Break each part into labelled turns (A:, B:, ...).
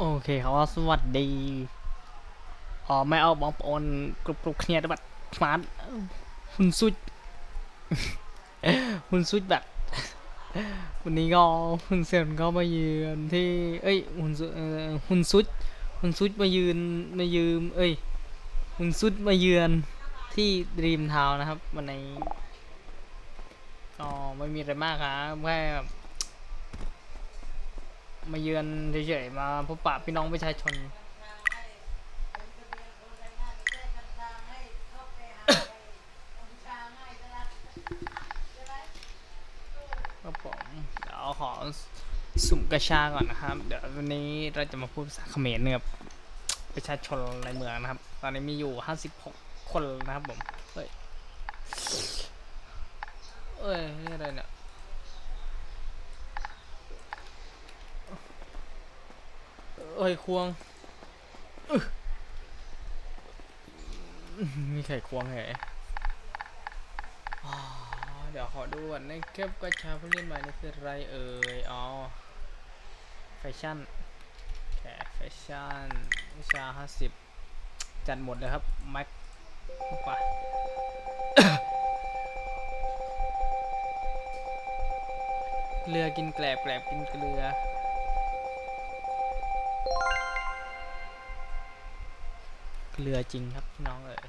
A: โอเคครับว่าสวัสดีอ๋อไม่เอาบองปอนกรุบกรุบเคลียร์แบบมาร์ทหุ่นสุดหุ่นสุดแบบวันนี้ก็หุ่นเซียนก็มายืนที่ เอ้ยหุ่นสุดหุ่นสุดหุ่นสุดมายืนมายืม เอ้ยหุ่นสุดมาเยือนที่ดรีมทาวนะครับ วันนี้ก็ไม่มีอะไรมากครับแค่ มาเยือนเฉยๆมาพบปะพี่น้องประชาชนครับผมเดี๋ยวขอสุ่มกระชาก่อนนะครับ เดี๋ยววันนี้เราจะมาพูดภาษาเขมรเนี่ยกับประชาชนในเมืองนะครับ ตอนนี้มีอยู่ 56 คนนะครับผม เฮ้ย เอ้ยนี่อะไรเนี่ย เอ้ยควงมีไข่ควงเหรอเดี๋ยวขอดูก่อนนะครับกระชาเพิ่งเล่นใหม่นี่คืออะไรเอ่ย อ๋อ แฟชั่นแค่แฟชั่นวิชาห้าสิบจัดหมดเลยครับ แม็กไปเกลือกินแกลบแกลบกินเกลือ เกลือจริงครับพี่น้องเอ๋ย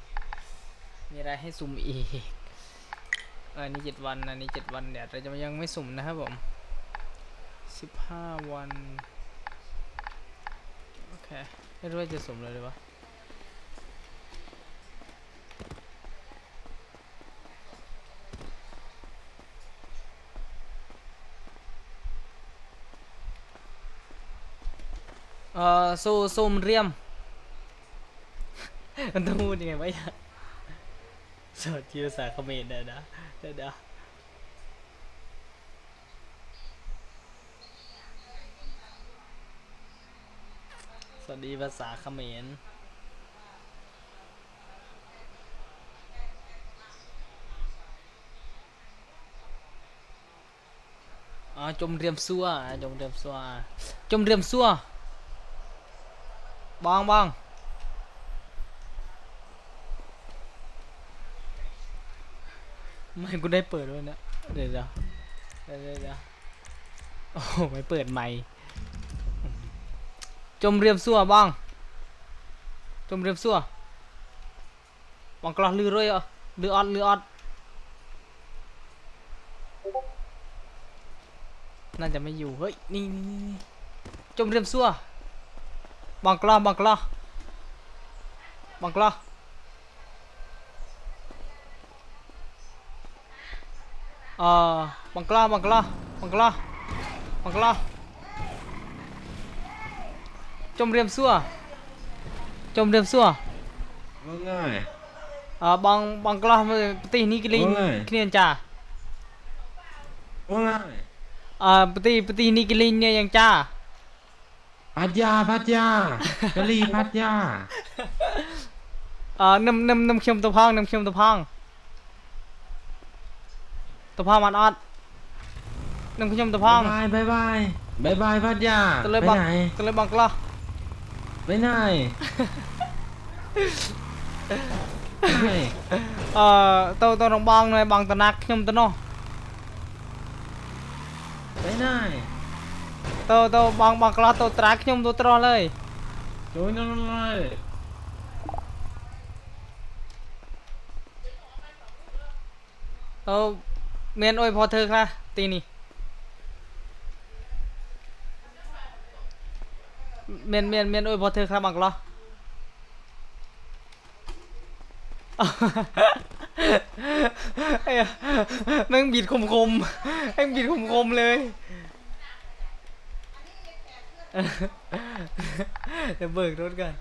A: มีอะไรให้สุ่มอีกเออนนี่เจ็ดวันอันนี้เจ็ดวันเดี๋ยวเราจะยังไม่สุ่มนะครับผมสิบห้าวันโอเคไม่รู้ว่าจะสุ่มเลยหรือวะเออซูซูมเรียม มันต้องพูดยังไงวะเนี่ยสวัสดีภาษาเขมรเดี๋ยนะเดี๋ยวนะสวัสดีภาษาเขมรอ๋อจมเรียมซัวจมเรียมซัวจมเรียมซัวบองบอง ไม่กูได้เปิดด้วยนะเดี๋ยวเดี๋ยวเดี๋ยวเดี๋ยวเดี๋ยวโอ้ไม่เปิดไม่จมเรียมซัวบ้างจมเรียมซัวบังกลอลือร้อยอะลือออดลือออดน่าจะไม่อยู่เฮ้ยนี่นี่จมเรียมซัวบังกลอบังกลอบังกลอ អឺបង្ក្លោះបង្ក្លោះបង្ក្លោះបង្ក្លោះជំរាបសួរជំរាបសួរបងអើយអឺបងបងក្លោះប្រ
B: ទេសនេះ
A: គេលេងគ្នាចាបងអើយអឺប្រទេសប្រ
B: ទេសនេះ
A: គេលេងគ្នាយ៉ាង
B: ចាបាត់យ៉ា
A: បាត់យ៉ាកលីបាត់យ៉ាអឺនឹមនឹមនឹមខ្ញុំទៅ
B: ផងនឹមខ្ញុំទៅផង ะหรี่พัทยา
A: เอ่อนำนำนำเข็มตะพังนำเข็มตะพังตะพังมันอัดนำเข็มตะพัง
B: บายบายบายบายบายพัทยา
A: ตะเลย
B: ไป
A: บัง
B: ไหน
A: ตะเลยบังกลา
B: ไปไหนไปไหน
A: เอ่อเตาเตาน้องบังหน่อยบังตะนักเข็มตะเนาะ
B: ไปไหน
A: เตาเตาบังบังกลาเตาตรักเข็มตัวตรอเลย
B: โจยนั่นเลย
A: เออ เมนโอ้ยพอเธอค่ะ ตีนี่เมนเมนเมนโอ้ยพอเธอครับบังกลอไอ้แม่งบีดคมคมแม่งบีดคมคมเลยเดี๋ยวเบิกรถก่อน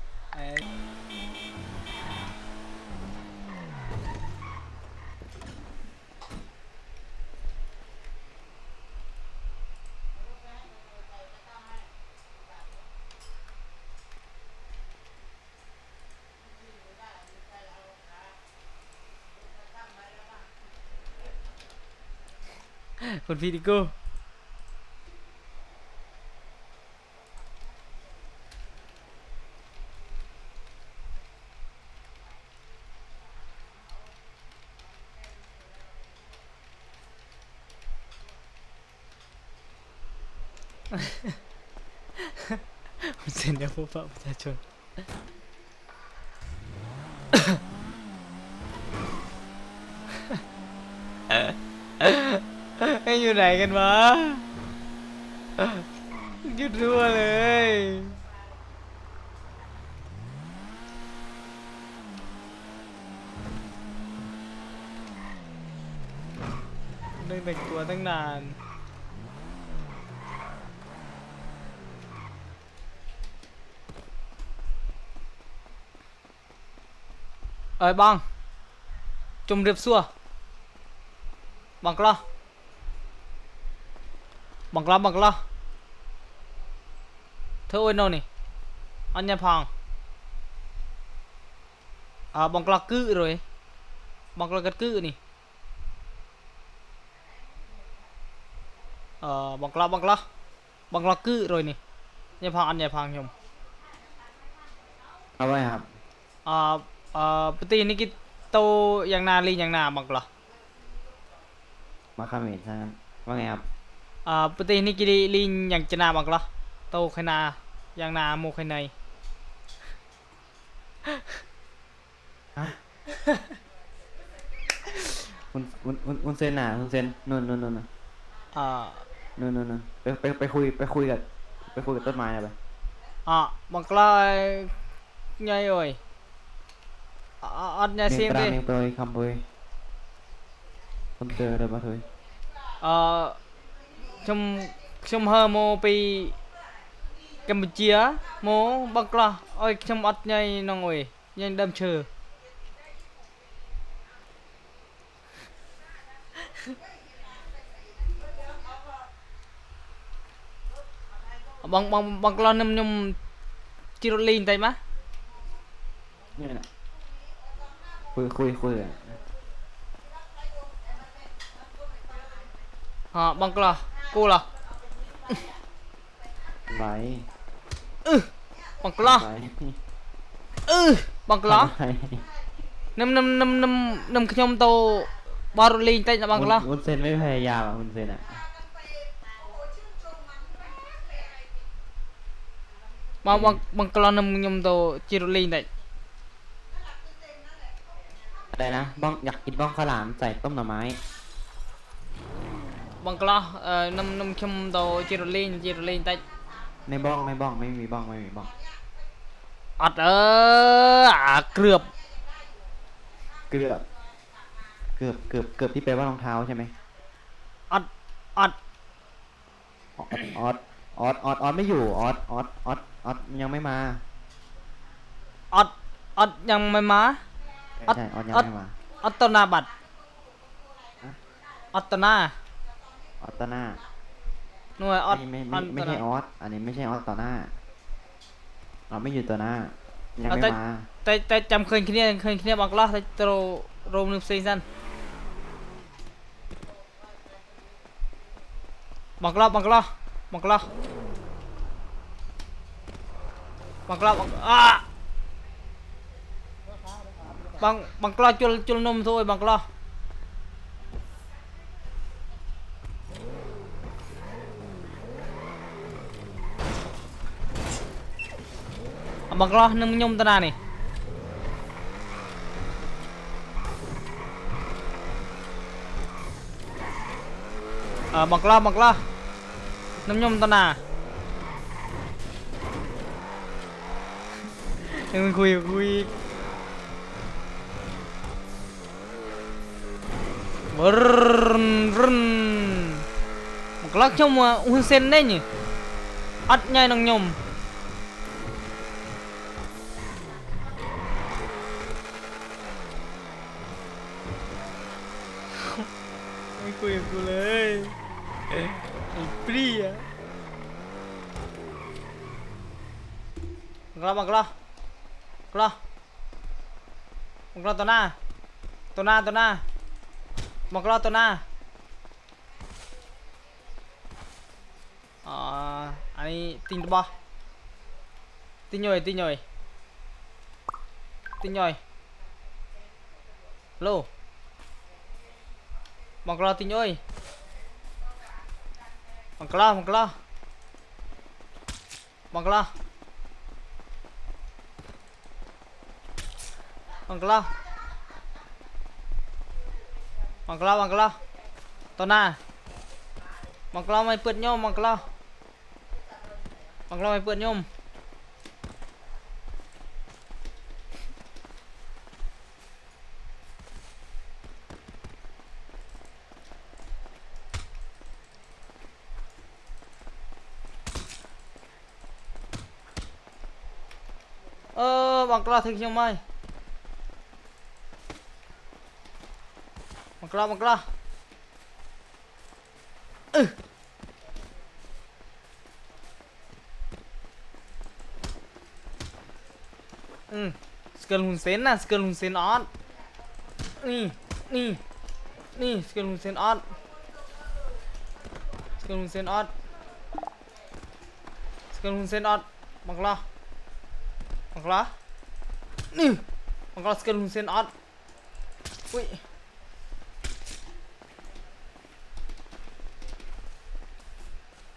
A: Por Virgo. Saya nak bawa muchachos. อยู่ไหนกันวะยุดรั่วเลยเรื่งแต่งตัวตั้งนานเอ้ยบังจุมเรียบซัวบังกล้า บังกล้าบังกล้าเธอโอ้ยโนนี่อันยาพังอ่าบังกล้ากือ rồi บังกล้ากัดกือนี่ ờ bằng la bằng la bằng la cự rồi nè nhà phang ăn nhà phang nhom
B: เอาไว้ครับ
A: à à bữa tin này cái tô yang na li yang na bằng la
B: มาคาเมนใช่ไหมว่าไงครับ
A: อ่าปฏินิกิริลินอย่างจะนาบังละโตขนาอย่างนาโมขนาย
B: คุณคุณคุณคุณเซนหนาคุณเซนนู่นนนนน
A: อ่า
B: นนนนนไปไปไปคุยไปคุยกับไปคุยกับต้นไม้อะไปอะบังกลายไง
A: เอ่ยអត់ញ៉ាំសៀង
B: ទេ100 100
A: 100
B: 100 100 100
A: 100
B: 100 100 100 100 100 100 ខ្ញុំខ្ញុំហើមកពីកម្ពុជាមកបឹងក្លោះអុ
A: យខ្ញុំអត់ញ៉ៃនងអុយញ៉ៃដើមឈើបងបងបងក្លោះខ្ញុំខ្ញុំជិះរថលេ
B: ងបន្តិចមកនេះណាគួយគួយគួយ อะ
A: hả bằng lo cô là
B: ไหว
A: bằng lo
B: ไหว
A: ừ bằng lo
B: ไหว
A: nằm nằm nằm nằm nằm nhom tô bao rồi lên tay là bằng lo
B: คุณเซนไม่พยายามอะคุณเซนอะ
A: bằng bằng bằng lo nằm nhom tô chỉ rồi lên tay
B: อะไรนะบ้องอยากกินบ้องข้าวหลามใส่ต้มหน่อไม้
A: bằng lo ờ, nằm nằm nhom tô chỉ rồi lên chỉ rồi lên tay
B: ในบ้องในบ้องไม่มีบ้องไม่มีบ้อง
A: ọt ơ à cướp
B: เกือบเกือบเกือบเกือบที่แปลว่ารองเท้าใช่ไหม
A: ọt ọt
B: ออสออสออสออสไม่อยู่ออสออสออสออสยังไม่มา
A: ọt ọt nhằng mày má ออส
B: ใช่ออสยัง
A: ออส
B: ไม่มา
A: ọt tao na bật ọt tao na
B: ออสต่อหน้า
A: nuôi ọt
B: ไม่ไม่ไม่
A: ọt
B: ไม่
A: tao
B: ใช่
A: na
B: ออสอันนี้ไม่ใช่ออสต่อหน้าเราไม่อยู่ต่อหน้ายัง
A: เอา
B: ไม่
A: แต่
B: มา
A: tay tay chăm khơi kia khơi kia bằng lo tay tao rôm nương xây dân bằng lo bằng lo bằng មកឡោះនឹងខ្ញុំទៅណានេះអឺមកឡោះមកឡោះនឹងខ្ញុំទៅណានឹងគួយគួយវររនមកឡោះខ្ញុំហ៊ុនសែននេះអត់ញ៉ៃនឹងខ្ញុំ คุยกับกูเลยไอ้ปรีอะมังกรมังกรมังกรมังกรตัวหน้าตัวหน้าตัวหน้ามังกรตัวหน้าอ่าอันนี้ติงตัวบอติงย่อยติงย่อยติงย่อยโล Bằng clo tính ơi. Bằng clo, bằng clo Bằng clo Bằng clo Bằng clo, bằng clo Tao nà Bằng clo mày bượt nhôm, bằng clo Bằng clo mày bượt nhôm. อบังกลาถึงยังไม่บังกลาบังกลาเอออืมสเกิลหุ่นเซนนะสเกิลหุ่นเซนออนนี่นี่นี่สเกิลหุ่นเซนออนสเกิลหุ่นเซนออนสเกิลหุ่นเซนออนบังกลาบังกลา นี่บังกลาสเกลหุ่นเซนออดอุ้ย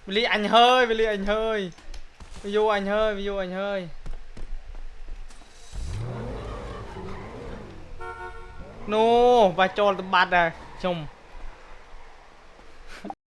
A: วิลลี่อันเฮ้ยวิลลี่อันเฮ้ยวิวอันเฮ้ยวิวอันเฮ้ยโน่บาโจลตบัดอะชม